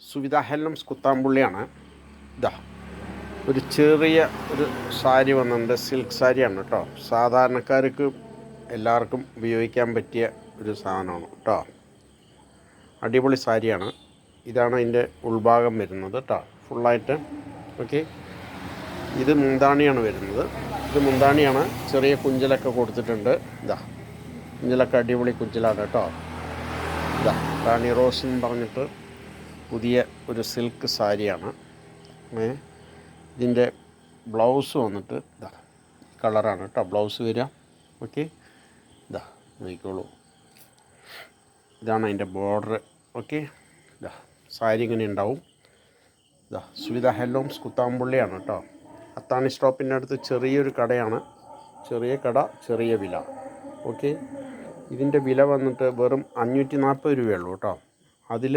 സുവിധ ഹെല്ലംസ് കുത്താമ്പുള്ളിയാണ് ഇതാ ഒരു ചെറിയ ഒരു സാരി വന്നിട്ടുണ്ട് സിൽക്ക് സാരിയാണ് കേട്ടോ. സാധാരണക്കാർക്ക് എല്ലാവർക്കും ഉപയോഗിക്കാൻ പറ്റിയ ഒരു സാധനമാണ് കേട്ടോ. അടിപൊളി സാരിയാണ്. ഇതാണ് അതിന്റെ ഉൾഭാഗം വരുന്നത് കേട്ടോ ഫുള്ളായിട്ട്. ഓക്കെ. ഇത് മുന്താണിയാണ് വരുന്നത്. ഇത് മുന്താണിയാണ് ചെറിയ കുഞ്ചലൊക്കെ കൊടുത്തിട്ടുണ്ട്. ഇതാ കുഞ്ചലൊക്കെ അടിപൊളി കുഞ്ചലാണ് കേട്ടോ. ഇതാ റാണി റോസ് എന്ന് പറഞ്ഞിട്ട് പുതിയ ഒരു സിൽക്ക് സാരിയാണ്. ഇതിന്റെ ബ്ലൗസ് വന്നിട്ട് ഇതാ കളറാണ് കേട്ടോ. ബ്ലൗസ് വരിക. ഓക്കെ ഇതാ നോക്കിക്കോളൂ. ഇതാണ് അതിന്റെ ബോർഡർ ഓക്കെ ഇതാ സാരി ഇങ്ങനെ ഉണ്ടാവും. ഇതാ സുവിധ ഹെല്ലോംസ് കുത്താമ്പുള്ളിയാണ് കേട്ടോ. അത്താണി സ്റ്റോപ്പിന്റെ അടുത്ത് ചെറിയൊരു കടയാണ്. ചെറിയ കട ചെറിയ വില. ഓക്കെ ഇതിന്റെ വില വന്നിട്ട് വെറും അഞ്ഞൂറ്റി നാൽപ്പത് രൂപയുള്ളൂ കേട്ടോ. അതിൽ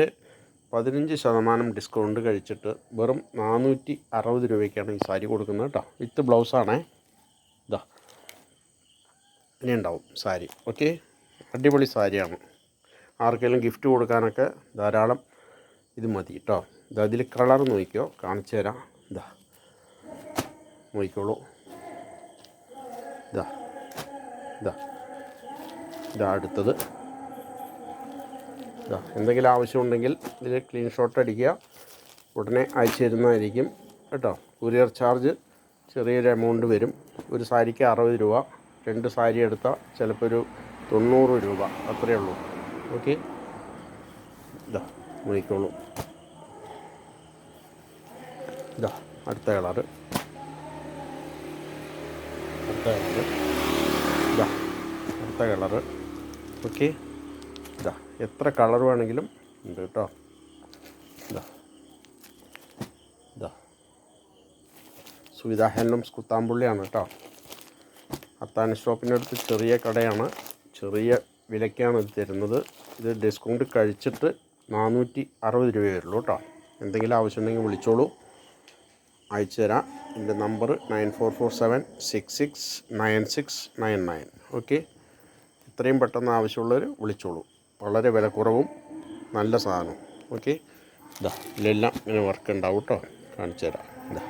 പതിനഞ്ച് ശതമാനം ഡിസ്കൗണ്ട് കഴിച്ചിട്ട് വെറും നാനൂറ്റി അറുപത് രൂപയ്ക്കാണ് ഈ സാരി കൊടുക്കുന്നത് കേട്ടോ. വിത്ത് ബ്ലൗസാണേ ഇതാ ഇനി ഉണ്ടാവും സാരി. ഓക്കെ അടിപൊളി സാരിയാണ്. ആർക്കെങ്കിലും ഗിഫ്റ്റ് കൊടുക്കാനൊക്കെ ധാരാളം ഇത് മതി കേട്ടോ. ഇതാ ഇതിൽ കളർ നോക്കിയോ? കാണിച്ചു തരാം. ഇതാ നോക്കിക്കോളൂ. ഇതാ ഇതാ ഇതാ അടുത്തത്. എന്തെങ്കിലും ആവശ്യമുണ്ടെങ്കിൽ ഇതിൽ ക്ലീൻ ഷോട്ട് അടിക്കുക. ഉടനെ അയച്ചു തരുന്നതായിരിക്കും കേട്ടോ കൊറിയർ ചാർജ് ചെറിയൊരു എമൗണ്ട് വരും. ഒരു സാരിക്ക് അറുപത് രൂപ രണ്ട് സാരി എടുത്താൽ ചിലപ്പോൾ ഒരു തൊണ്ണൂറ് രൂപ അത്രയേ ഉള്ളൂ. ഓക്കെ? ഇതാ നോക്കിക്കോളൂ ഇതാ അടുത്ത കളർ അടുത്ത കളറ്. ഇതാ അടുത്ത കളർ ഓക്കെ? ഇതാ എത്ര കളർ വേണമെങ്കിലും ഉണ്ട് കേട്ടോ. ഇതാ. ഇതാ. സുവിധ ഹാൻഡ്ലൂംസ് കുത്താമ്പുള്ളിയാണ് കേട്ടോ. അത്താണി ഷോപ്പിന്റെ അടുത്ത് ചെറിയ കടയാണ്. ചെറിയ വിലയ്ക്കാണ് ഇത് തരുന്നത്. ഇത് ഡിസ്കൗണ്ട് കഴിച്ചിട്ട് നാനൂറ്റി അറുപത് രൂപയേ വരുള്ളൂ കേട്ടോ. എന്തെങ്കിലും ആവശ്യമുണ്ടെങ്കിൽ വിളിച്ചോളൂ. അയച്ചു തരാം. എന്റെ number nine four four seven six six nine six nine nine. Okay? എത്രയും പെട്ടെന്ന് ആവശ്യമുള്ളവർ വിളിച്ചോളൂ. വളരെ വില കുറവും നല്ല സാധനവും ഓക്കെ ഇതാ ഇതിലെല്ലാം ഇങ്ങനെ വർക്ക് ഉണ്ടാവും കേട്ടോ കാണിച്ചു തരാം ഇതാ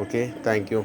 ഓക്കെ താങ്ക് യു